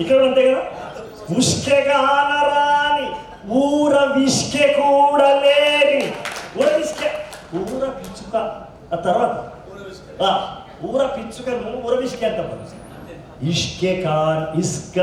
ఇక్కడ అంతే కదా? ఉష్కెగానరాని ఊర విష్కె కూడా లేని ఊర విష్కె ఊర పిచ్చుక. ఆ తర్వాత? ఊర పిచ్చుకను ఊర విష్కె అంటాం ఇష్కె కాన్ ఇస్క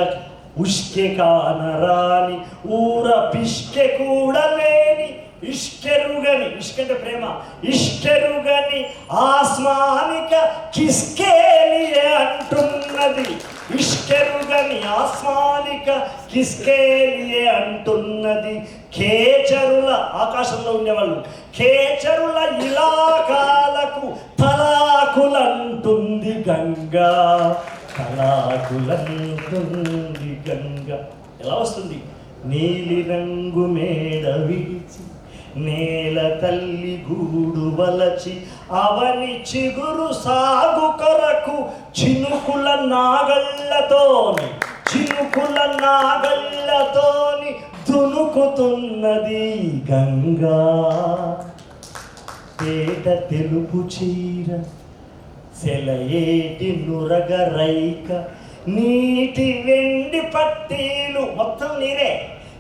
ఉష్కె కానరాని ఊర పిష్కె కూడా లేని ఇష్కెరుగని ఇష్క అంటే ప్రేమ. ఇష్కెరుగని ఆస్మానిక కిస్కేలియే అంటున్నది. ఇష్కెరుగని ఆస్మానిక కిస్కేలియే అంటున్నది. కేచరుల ఆకాశంలో ఉండేవాళ్ళు. కేచరుల ఇలాకాలకు తలాకులంటుంది గంగా. తలాకులంటుంది గంగా. ఎలా వస్తుంది? నీలి రంగు మేడ విడిచి నేల తల్లి గూడు వలచి అవని చిగురు సాగు కొరకు చినుకుల నాగళ్ళతోని చినుకుల నాగళ్ళతోని దునుకుతున్నది గంగా. పేట తెలుపు చీర సెలయేటి నురగ రైక నీటి వెండి పట్టీలు మొత్తం నీరే.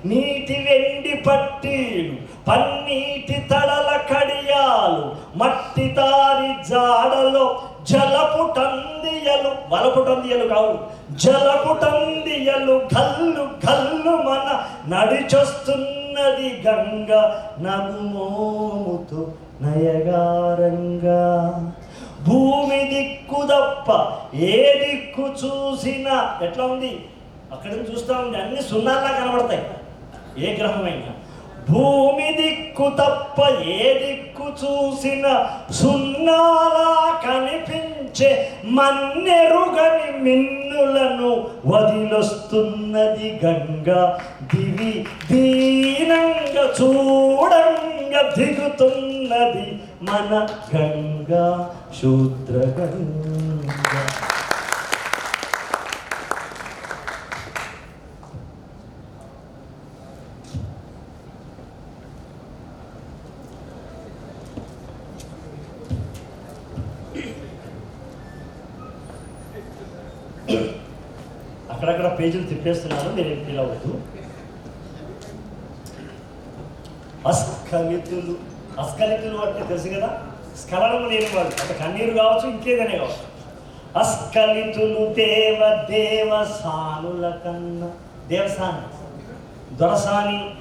నీటి వెండి పట్టీలు పన్నీటి తడల కడియాలు మట్టి తారి జాడలో జలపుటందియలు వలపుటందియలు కావు. జలపుటందియలు గల్లు గల్లు మన నడిచొస్తున్నది గంగ నగుమోముతో నయగారంగా. భూమి దిక్కు తప్ప ఏ దిక్కు చూసినా ఎట్లా ఉంది? అక్కడ నుంచి చూస్తా ఉంది అన్ని సున్నాల్లా కనబడతాయి. ఏ గ్రహమైనా. భూమి దిక్కు తప్ప ఏ దిక్కు చూసిన సున్నాల కనిపించే మన్నెరుగని మిన్నులను వదిలొస్తున్నది గంగా. దివి దీనంగా చూడంగా దిగుతున్నది మన గంగా. శూద్ర గంగా అక్కడక్కడ పేజీలు తిప్పేస్తున్నాను మీరు ఏం ఫీల్ అవ్వద్దు. అస్ఖలితులు అస్ఖలితులు అంటే తెలుసు కదా? స్ఖలనం లేని వాళ్ళు అంటే కన్నీరు కావచ్చు ఇంకేదనే కావచ్చు. అస్ఖలితులు దేవ దేవ సానుల కన్నా. దేవసాని. దొరసాని.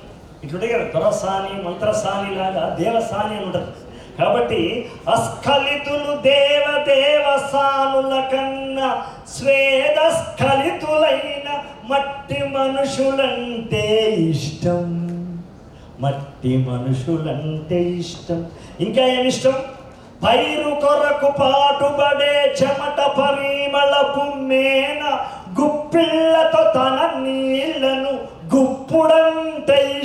ఇట్లుంటే కదా దొరసాని మంత్రసాని లాగా దేవసాని అని ఉంటుంది. కాబట్టి అస్ఖలితులు దేవ సానుల కన్నా స్వేదస్ఖలితులైన మట్టి మనుషులంటే ఇష్టం. మట్టి మనుషులంటే ఇష్టం. ఇంకా ఏమిష్టం పైరు కొరకు పాటుబడే చెమట పరిమళపు మేన గుప్పిళ్ళతో తన నీళ్ళను గుప్పుడంటే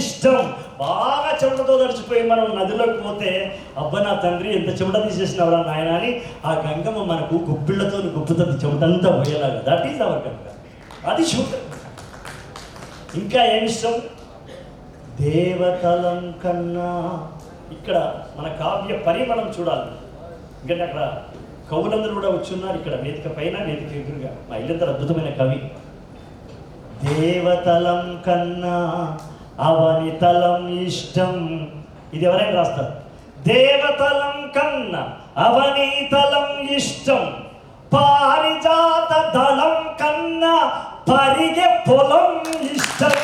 తడిచిపోయి మనం నదిలోకి పోతే అబ్బ నా తండ్రి ఎంత చెమట తీసేసినవరా నాయన అని ఆ గంగమ్మ మనకు గుప్పిళ్ళతో గుప్పుతుంది చెమటంతా పోయేలాగా. That is our Ganga. అది శుద్ధం ఇంకా ఏమిష్టం దేవతలం కన్నా. ఇక్కడ మన కావ్య పరిమళం చూడాలి. ఎందుకంటే అక్కడ కవులందరూ కూడా వచ్చిన్నారు. ఇక్కడ వేదిక పైన వేదిక ఎదురుగా. మా ఇల్లందరూ అద్భుతమైన కవి. దేవతలం కన్నా. అవనితలం ఇష్టం. ఇది ఎవరైనా రాస్తారు? దేవతలం కన్నా అవనీతలం ఇష్టం. పారిజాత దళం కన్నా పరిగె పొలం ఇష్టం.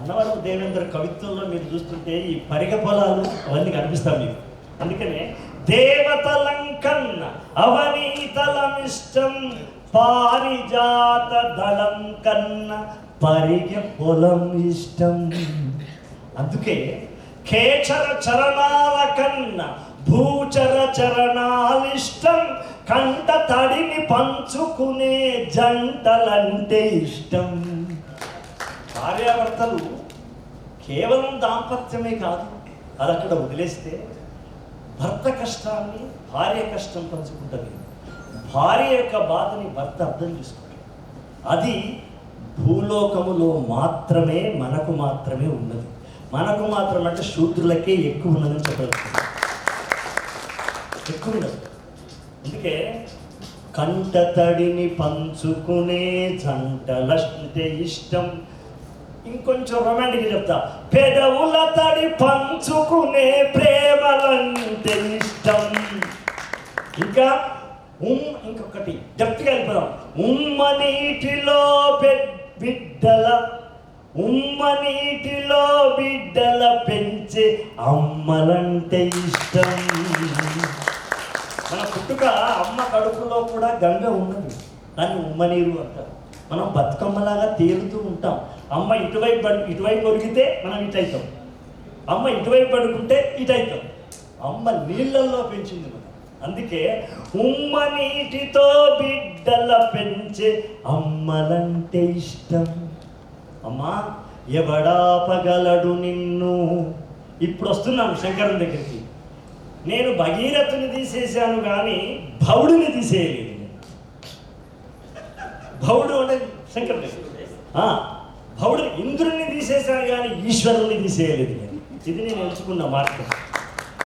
అన్నవరం దేవేంద్ర కవిత్వంలో మీరు చూస్తుంటే ఈ పరిగ పొలాలు అవన్నీ కనిపిస్తాయి మీకు. అందుకనే దేవతలం కన్నా అవనీతలం పారిజాత దళం కన్న పరిగె పొలం ఇష్టం అందుకే కేచర చరణాల కన్న భూచర చరణాలిష్టం కంట తడిని పంచుకునే జంటలంటే ఇష్టం. భార్యాభర్తలు కేవలం దాంపత్యమే కాదు అది అక్కడ వదిలేస్తే భర్త కష్టాన్ని భార్య కష్టం పంచుకుంటుంది. భార్య యొక్క బాధని భర్త అర్థం చేసుకుంటాడు అది భూలోకములో మాత్రమే మనకు మాత్రమే ఉన్నది. మనకు మాత్రం అంటే శూద్రులకే ఎక్కువ ఉన్నదని చెప్పగలుగుతుంది ఎక్కువ ఉన్నది. అందుకే కంట తడిని పంచుకునే జంటలంటే ఇష్టం. ఇంకొంచెం రొమాంటిక్ చెప్తా. పెదవుల తడి పంచుకునే ప్రేమలంటే ఇష్టం. ఇంకా ఉమ్ ఇంకొకటి. డెప్త్గా వెళ్ళిపోదాం ఉమ్మ నీటిలో బిడ్డల ఉమ్మ నీటిలో బిడ్డల పెంచే అమ్మలంటే ఇష్టం. మన పుట్టుక అమ్మ కడుపులో కూడా గంగ ఉన్నది. దాన్ని ఉమ్మ నీరు అంటారు. మనం బతుకమ్మలాగా తేలుతూ ఉంటాం. అమ్మ ఇటువైపు పడు- ఇటువైపు ఒరిగితే మనం ఇటైతాం. అమ్మ ఇటువైపు పడుకుంటే ఇటైతాం. అమ్మ నీళ్ళల్లో పెంచింది మనం. అందుకే ఉమ్మ నీటితో బిడ్డల పెంచే అమ్మలంటే ఇష్టం. అమ్మా ఎవడాపగలడు నిన్ను? ఇప్పుడు వస్తున్నాను శంకరం దగ్గరికి. నేను భగీరథుని తీసేశాను కానీ భౌడుని తీసేయలేదు భవుడు భౌడు అంటే శంకరం దగ్గర భౌడు ఇంద్రుణ్ణి తీసేశాను కానీ ఈశ్వరుణ్ణి తీసేయలేదు. నేను ఇది నేను ఎంచుకున్న మార్గం.